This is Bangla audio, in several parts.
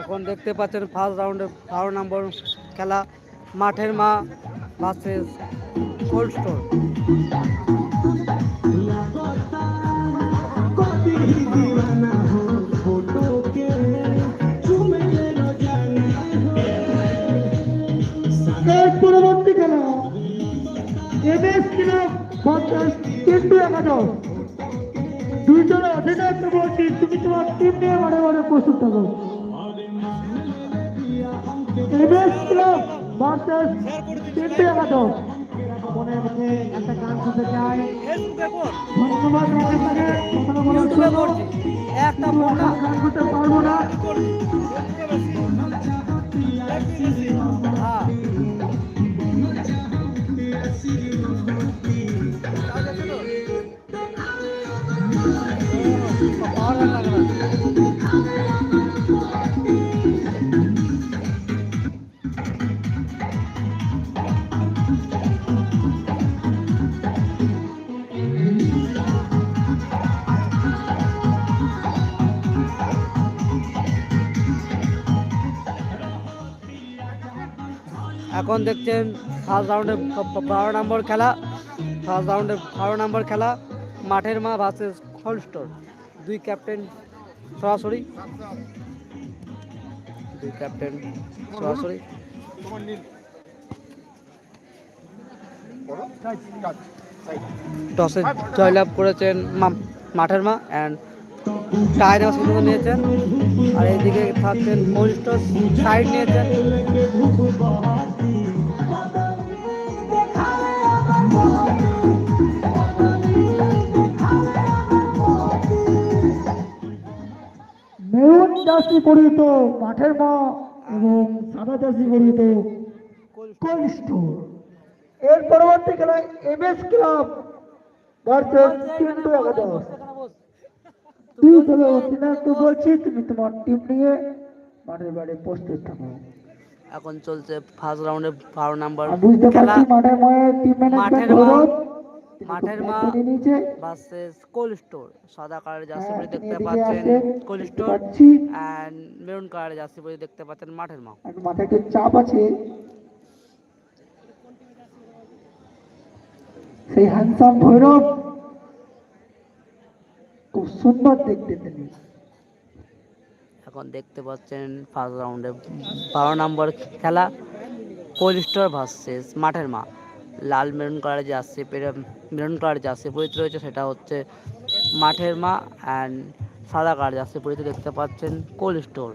এখন দেখতে পাচ্ছেন ফার্স্ট রাউন্ডে বারো নম্বর খেলা। মাঠের মা ভার্সেস কোল্ড স্টোর দুইজন অধিনায়ককে বলছি তুমি তোমার টিম নিয়ে মাঠে মাঠে প্রস্তুত থাকো ভার্সেস মনে মনে একটা গান শুনতে চাই ধন্যবাদ একটা গান পারব না দেখছেন ফার্স্ট রাউন্ডে বারো নম্বর খেলা ফার্স্ট রাউন্ডে বারো নম্বর খেলা, মাঠের মা ভার্সেস হলস্টোর দুই ক্যাপ্টেন সরাসরি। দুই ক্যাপ্টেন সরাসরি। টসে জয়লাভ করেছেন মাঠের মা অ্যান্ড টায়ার সিদ্ধান্ত নিয়েছেন। আর এইদিকে থাকছেন হলস্টোর সাইড নিয়েছেন। জার্সি পরিহিত মাঠের মা এবং সাদা কোল্ড স্টোর এর পরবর্তী খেলা এমএস ক্লাব ভার্সেস টিন্টু একাদশ। তুই তবে অধিনায়ককে বলছি তুমি তোমার টিম নিয়ে মাঠের বাড়ি প্রস্তুত থাকো। এখন চলছে ফার্স্ট রাউন্ডে বারো নাম্বার বুঝতে খেলা। পারছি মাঠের টিম ম্যানেজমেন্ট মাঠের মা ভার্সেস কোল্ড স্টোর সাদা কালারের জার্সি হ্যাঁ, পরে দেখতে পাচ্ছেন দেখতে স্টোর অ্যান্ড মেরুন কালারের জার্সি পরে দেখতে পাচ্ছেন মাঠের মা। মাথায় একটু চাপ আছে। সেই হ্যান্ডসাম ভৈরব খুব সুন্দর দেখতে তিনি। এখন দেখতে পাচ্ছেন ফার্স্ট রাউন্ডে বারো নম্বর খেলা কোল্ড স্টোর ভার্সেস মাঠের মা। লাল মেরুন কালারের জার্সি পেরে মেরুন কালারের জার্সি পরিচিত রয়েছে সেটা হচ্ছে মাঠের মা অ্যান্ড সাদা কালার জার্সি পরিচিত দেখতে পাচ্ছেন কোল্ড স্টোর।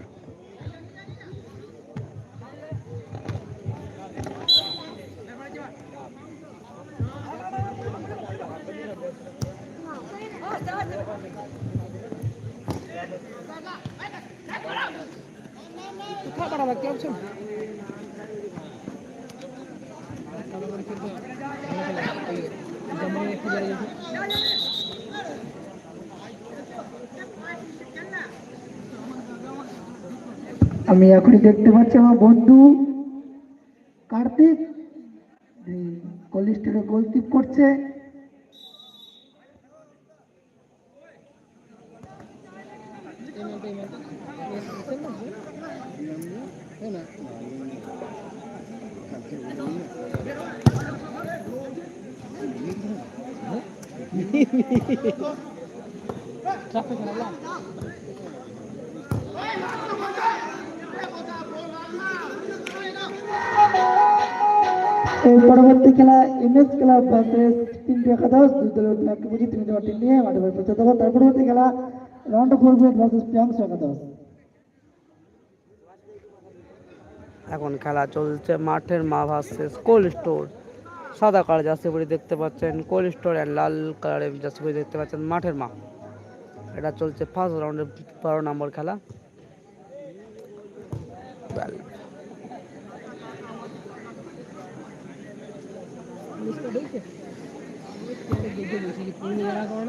আমি এখনই দেখতে পাচ্ছি আমার বন্ধু কার্তিক কলিস্টারে গোলকিপ করছে। এই পরবর্তী খেলা এমএস ক্লাব ভার্সেস তিনটি একাদশ দুই দলের অধিনায়ককে বুঝি তিনি তোমার টিম নিয়ে মাঠে বাড়ি প্রস্তুত থাকো তার পরবর্তী খেলা round four grade versus Priyansh একাদশ এখন খেলা চলছে, মাঠের মা ভার্সেস কোল্ড স্টোর সাদা কালার জার্সিপুরি দেখতে পাচ্ছেন কোল্ড স্টোর অ্যান্ড লাল কালারের জার্সিপুরি দেখতে পাচ্ছেন, মাঠের মা এটা চলছে ফার্স্ট রাউন্ডের বারো নম্বর খেলা। কোন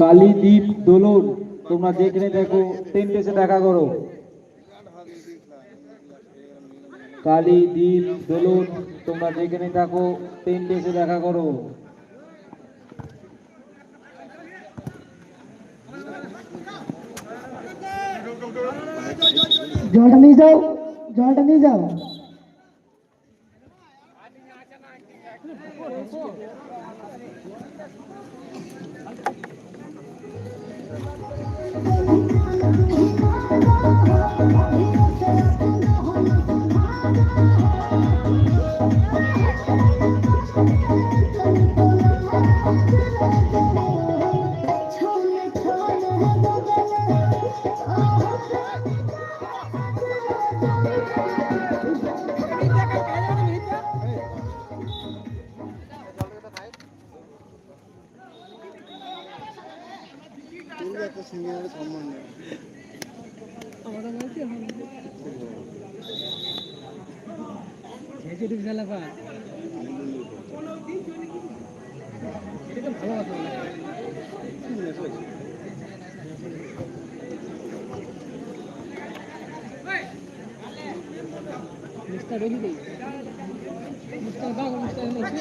কালীদ্বীপ দোলন, তোমরা যেখানে দেখো টেন্ট এসে দেখা করো। কালীদ্বীপ দোলন, তোমরা যেখানে দেখো টেন্ট এসে দেখা করো। जाट नहीं जाओ जाट नहीं जाओ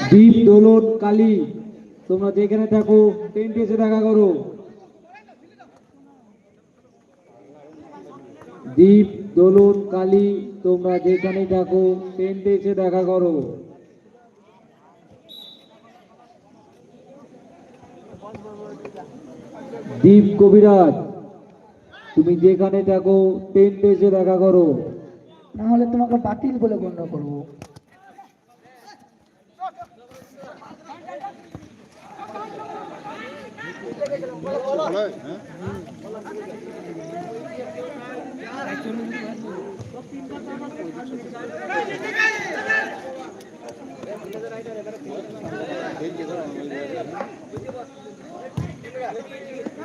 দ্বীপ দোলন কালী, তোমরা যেখানে থাকো টেন্ট এসে দেখা করো। দ্বীপ দোলন কালী, তোমরা যেখানে থাকো টেন্ট এসে দেখা করো। দীপ কবিরাজ, তুমি যেখানে থাকো টেন্ট এসে দেখা করো। না হলে তোমাকে বাতিল বলে গণ্য করব।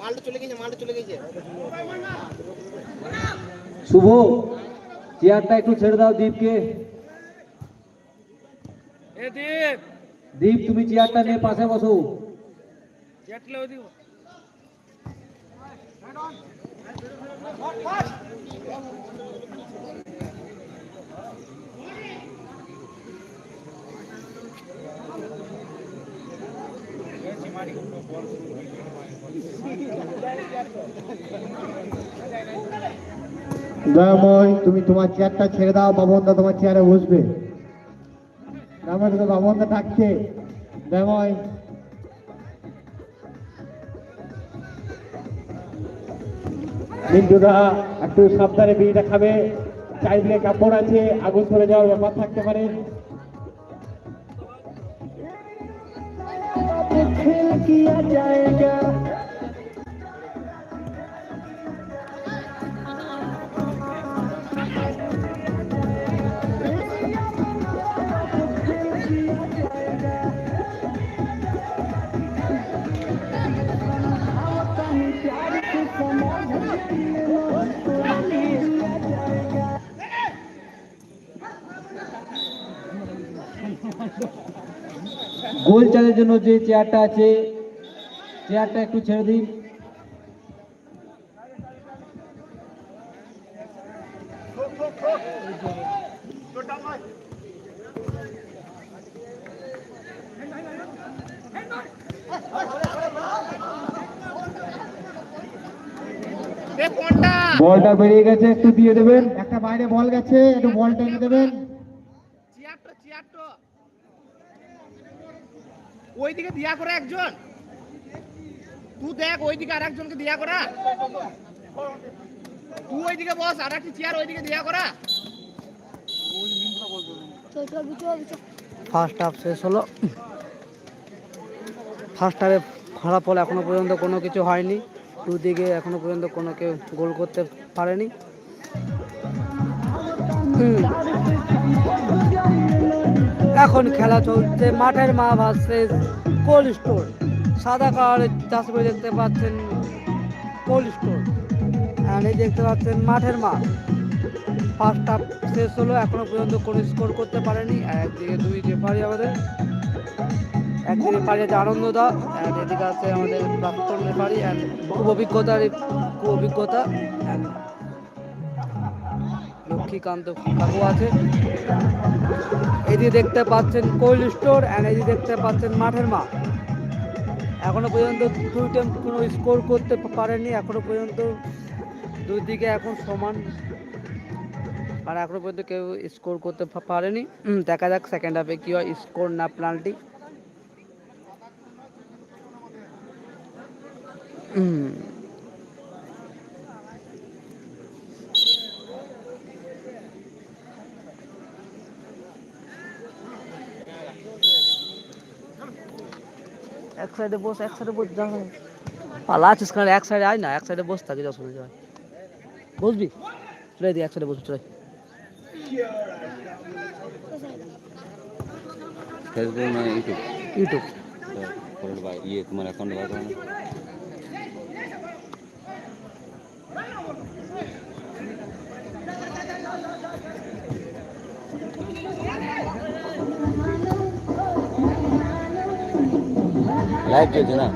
মালটা চলে গেছে মালটা চলে গেছে শুভ চেয়ারটা একটু ছেড়ে দাও দীপকে দীপ তুমি চেয়ারটা নিয়ে পাশে বসো তুমি তোমার চেয়ারটা ছেড়ে দাও বাবনদা তোমার চেয়ারে বসবে। আমার তো বাবনদা থাকছে দয়াময়। মিন্টুদা, একটু সাবধানে বিড়িটা খাবে। চারিদিকে কাপড় আছে আগুন ধরে যাওয়ার ব্যাপার থাকতে পারে। किया जाएगा গোল চালের জন্য যে চেয়ারটা আছে চেয়ারটা একটু ছেড়ে দিন। বলটা বেরিয়ে গেছে একটু দিয়ে দেবেন। একটা বাইরে বল গেছে একটু বল টেনে দেবেন। চেয়ারটা চেয়ারটা। ওইদিকে দিয়া করে একজন। তুই দেখ ওইদিকে আর একজনকে দিয়া করা। তুই ওইদিকে বস, আর একটি চেয়ার ওইদিকে দিয়া করা। ফার্স্ট হাফ শেষ হলো। ফার্স্ট হাফে হলো এখনও পর্যন্ত কোনো কিছু হয়নি। দুদিকে এখনও পর্যন্ত কোনো কেউ গোল করতে পারেনি। হুম। এখন খেলা চলছে, মাঠের মা ভার্সেস কোল্ড স্টোর সাদা কালারের চাষ করে দেখতে পাচ্ছেন কোল্ড স্টোর আর এই দেখতে পাচ্ছেন মাঠের মা ফার্স্ট হাফ শেষ হলো, এখনও পর্যন্ত কোনো স্কোর করতে পারেনি। একদিকে দুই রেফারি আমাদের। একদিকে পারি আছে আনন্দ দা এদিকে আছে আমাদের প্রাক্তন রেফারি অ্যান্ড খুব অভিজ্ঞতার খুব অভিজ্ঞতা। লক্ষ্মীকান্ত কাকু আছে। এদিকে দেখতে পাচ্ছেন কোল্ড স্টোর অ্যান্ড এদিকে দেখতে পাচ্ছেন মাঠের মা এখনও পর্যন্ত দুই টিম কোনো স্কোর করতে পারেনি, এখনও পর্যন্ত দুই দিকে এখন সমান। আর এখনও পর্যন্ত কেউ স্কোর করতে পারেনি। দেখা যাক সেকেন্ড হাফে কি হয় স্কোর না পেনাল্টি এক সাইডে বস এক সাইডে বস যা। পালা আছিস কারণ এক সাইডে আয় না এক সাইডে বস থাকি যা শুনে যায় বসবি? চলে দিই এক সাইডে বসবি চলে ফেসবুক না ইউটিউব? ইউটিউব। ভাই ইয়ে তোমার অ্যাকাউন্ট লাইভ চলছে না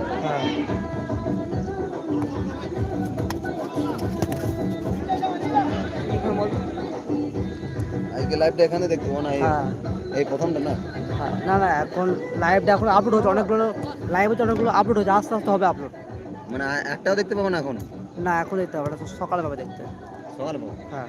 আজকে লাইভটা এখানে দেখব না এই- হ্যাঁ। এই প্রথমটা না? হ্যাঁ না না এখন লাইভটা এখন আপলোড হচ্ছে অনেকগুলো লাইভ হচ্ছে অনেকগুলো আপলোড হচ্ছে আস্তে আস্তে হবে আপলোড মানে একটাও দেখতে পাবো না এখন? না এখন দেখতে হবে না সকালে পাবে দেখতে। সকালে পাবো হ্যাঁ।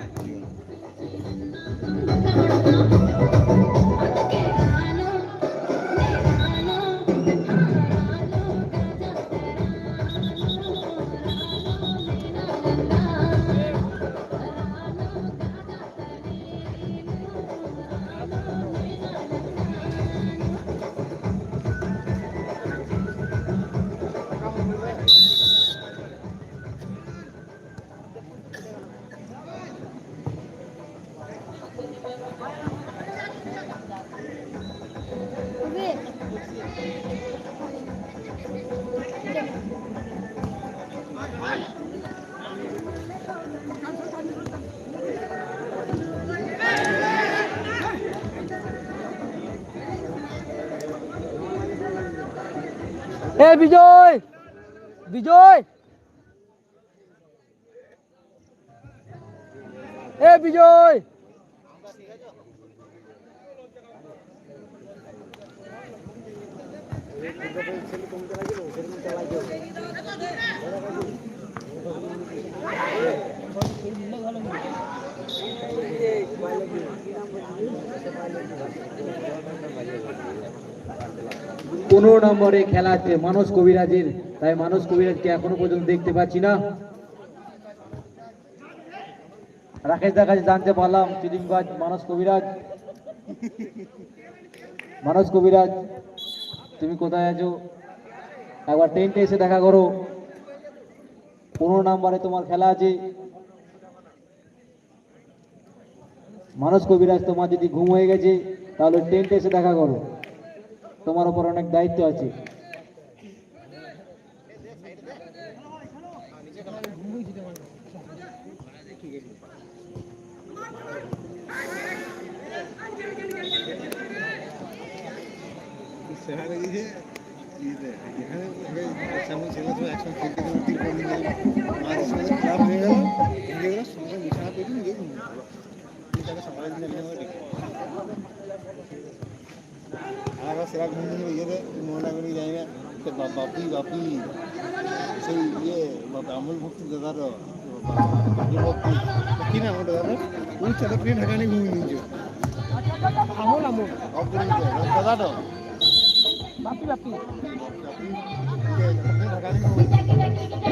Ê Vijay Vijay Ê Vijay Thank you. পনেরো নম্বরে খেলা আছে মানস কবিরাজের। তাই মানস কবিরাজকে এখনও পর্যন্ত দেখতে পাচ্ছি না। রাকেশ দার কাছে জানতে পারলাম চিলিমবাজ মানস কবিরাজ। মানস কবিরাজ, তুমি কোথায় আছো? একবার টেন্টে এসে দেখা করো। পনেরো নম্বরে তোমার খেলা আছে। মানস কবিরাজ তোমার যদি ঘুম হয়ে গেছে, তাহলে টেন্টে এসে দেখা করো। তোমার উপর অনেক দায়িত্ব আছে একসঙ্গে খেলতে সঙ্গে ক্লাব হয়ে গেল ভেঙে গেল সঙ্গে বিছানা পেয়ে গিয়ে ঘুমিয়ে গেল তাকে সকালে দিনে বিছানা করে ডেকে আর একবার সেরা ঘুম থেকে ইয়েতে মনে করে যাই না সে বাপি বাপি। সেই ইয়ে বাপ- আমল ভক্তি দাদার কি নাম ওটা দাদা ওই প্লেন ঢাকা নিয়ে ঘুমিয়ে নিয়েছে আমল আমল অফ দাদা তো বাপি। বাপি ঢাকা নিয়ে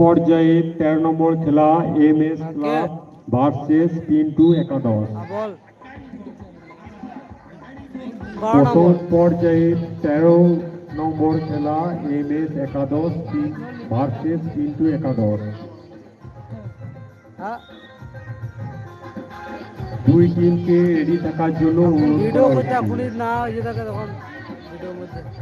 পর্যায়ে তেরো নম্বর খেলা M S club versus Pintu একাদশ। প্রথম পর্যায়ে তেরো নম্বর খেলা এম এস একাদশ ভার্সেস পিন্টু একাদশ। হ্যাঁ দুই টিমকে রেডি থাকার জন্য অনুরোধ করা করতে না থাকে তখন ঠিক আছে।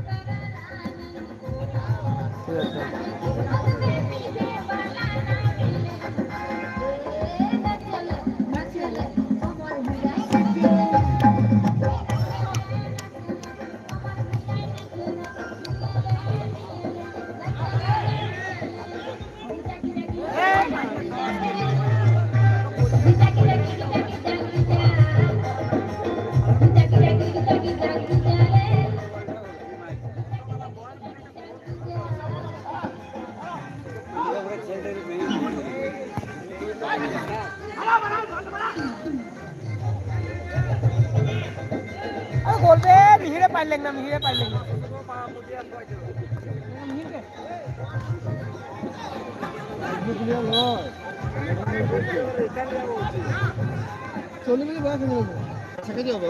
হবে।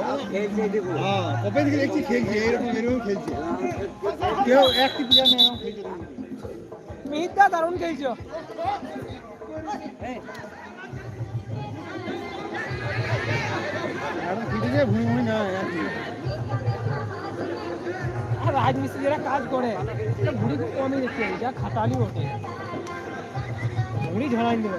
হ্যাঁ কবে থেকে দেখছি খেলছে এরকম এরকম খেলছে। কেউ একটি প্লেয়ার নেই এরকম খেলছে মিহিরদা দারুণ খেলছো। এখন ফিটেছে না আর রাজমিস্ত্রি যারা কাজ করে। ভুড়ি খুব কমই দেখতে যা খাটালি ওঠে ভুড়ি ঝাড়াই দেবে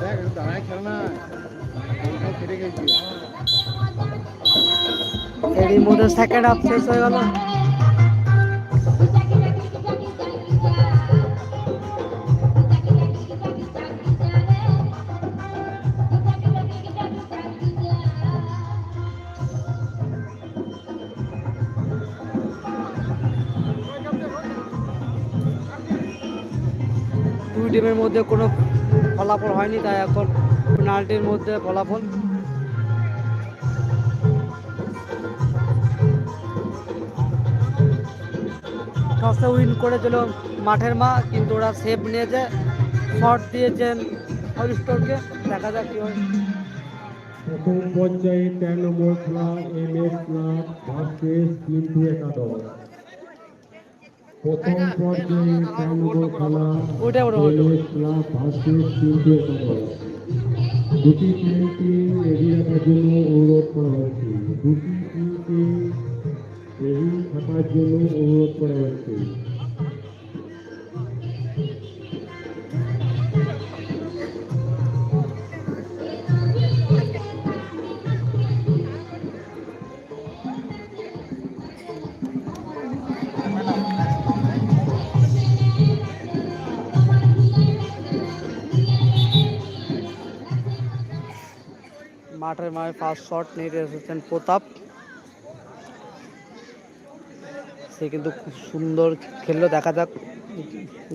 দেখ দাঁড়ায় অফ শেষ হয়ে গেল। টিমের মধ্যে কোনো ফলাফল হয়নি, তাই এখন পেনাল্টির মধ্যে ফলাফল। টসে উইন করেছিল মাঠের মা, কিন্তু ওরা সেভ নিয়েছে, শট দিয়েছেন হরিস্টনকে দেখা যাক কি হয়। প্রথম পর্যায়ে তেরো নম্বর খেলা, M S club versus Pintu একাদশ প্রথম পর্যায়ে নম্বর খেলা ক্লাব ভার্সেস দুটি টিমকে এগিয়ে রাখার জন্য অনুরোধ করা হয়েছে। দুটি টিমকে এগিয়ে থাকার জন্য অনুরোধ করা হচ্ছে মাঠের মাঝে ফার্স্ট শট নিয়ে এসেছেন প্রতাপ। সে কিন্তু খুব সুন্দর খেললো, দেখা যাক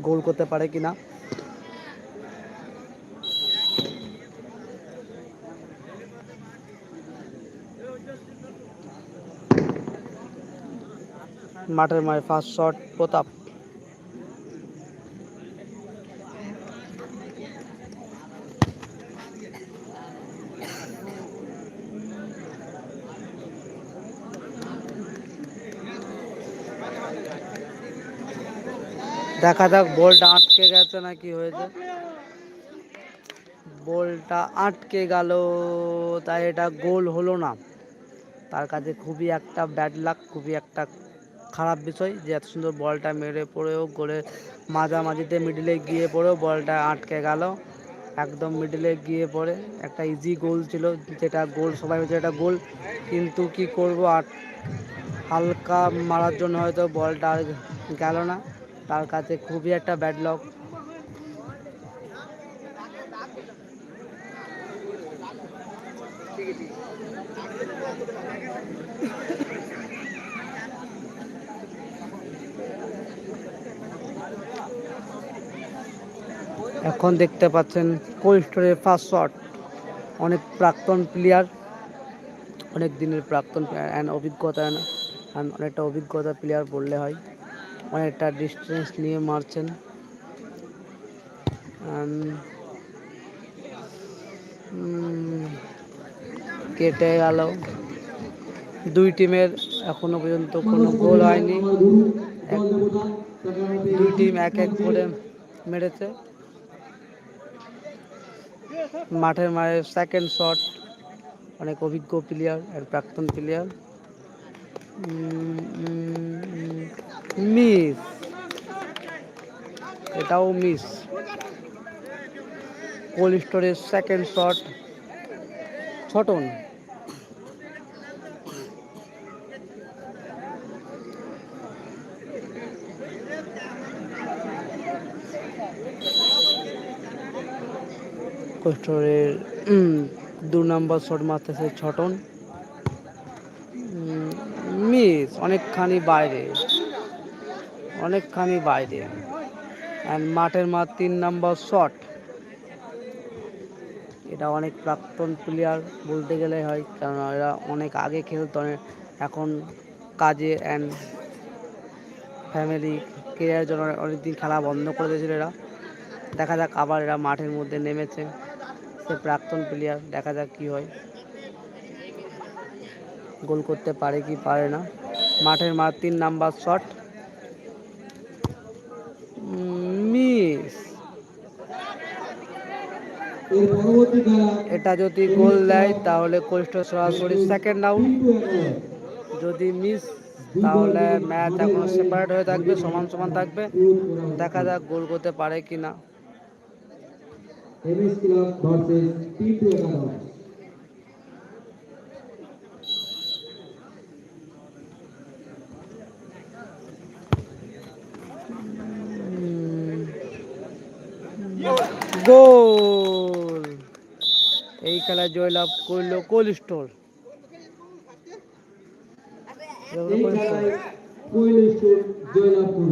গোল করতে পারে কিনা। মাঠের মাঝে ফার্স্ট শট প্রতাপ। দেখা যাক, বলটা আটকে গেছে না কি হয়েছে? বলটা আটকে গেল, তাই এটা গোল হলো না। তার কাছে খুবই একটা ব্যাড লাক খুবই একটা খারাপ বিষয় যে এত সুন্দর বলটা মেরে পড়েও, গোলে মাঝামাঝিতে মিডিলে গিয়ে পড়েও বলটা আটকে গেল। একদম মিডিলে গিয়ে পড়ে, একটা ইজি গোল ছিল, যেটা গোল, সবাই হয়েছে এটা গোল, কিন্তু কি করব আট হালকা মারার জন্য হয়তো বলটা আর গেল না। তার কাছে খুবই একটা ব্যাড লক এখন দেখতে পাচ্ছেন কোল্ড স্টোরের ফার্স্ট শট অনেক প্রাক্তন প্লেয়ার অনেক দিনের প্রাক্তন অ্যান্ড অভিজ্ঞতা, and অনেকটা অভিজ্ঞতা প্লেয়ার বললে হয়। অনেকটা ডিস্টেন্স নিয়ে মারছেন। কেটে গেল। দুই টিমের এখনও পর্যন্ত কোনো গোল হয়নি। দুই টিম এক এক করে মেরেছে। মাঠের মায়ের সেকেন্ড শট অনেক অভিজ্ঞ প্লেয়ার আর প্রাক্তন প্লেয়ার মিস। এটাও মিস। কোল্ড স্টোরের সেকেন্ড শট ছোটন। কোস্টোরের দু নম্বর শট মারতেছে ছটন। মিস, অনেকখানি বাইরে। অনেকখানি বাইরে। অ্যান্ড মাঠের মাঠ তিন নম্বর শট এটা অনেক প্রাক্তন প্লেয়ার বলতে গেলে হয় কারণ এরা অনেক আগে খেলতো এখন কাজে অ্যান্ড ফ্যামিলি কেরিয়ারের জন্য অনেকদিন খেলা বন্ধ করে দিয়েছিল এরা। দেখা যাক আবার এরা মাঠের মধ্যে নেমেছে। সে প্রাক্তন প্লেয়ার দেখা যাক কি হয়। গোল করতে পারে কি পারে না। মাঠের মাঠ তিন নাম্বার শট মিস। এটা যদি গোল দেয়, তাহলে কোস্ট সরাসরি সেকেন্ড আউট যদি মিস তাহলে ম্যাচ এখন সেপারেট হয়ে থাকবে, সমান সমান থাকবে। দেখা যাক গোল করতে পারে কি না MS club versus team two একাদশ গোল। এই খেলায় জয়লাভ করল কোল স্টোর এই খেলায় কোয়েল স্টোর জয়লাভ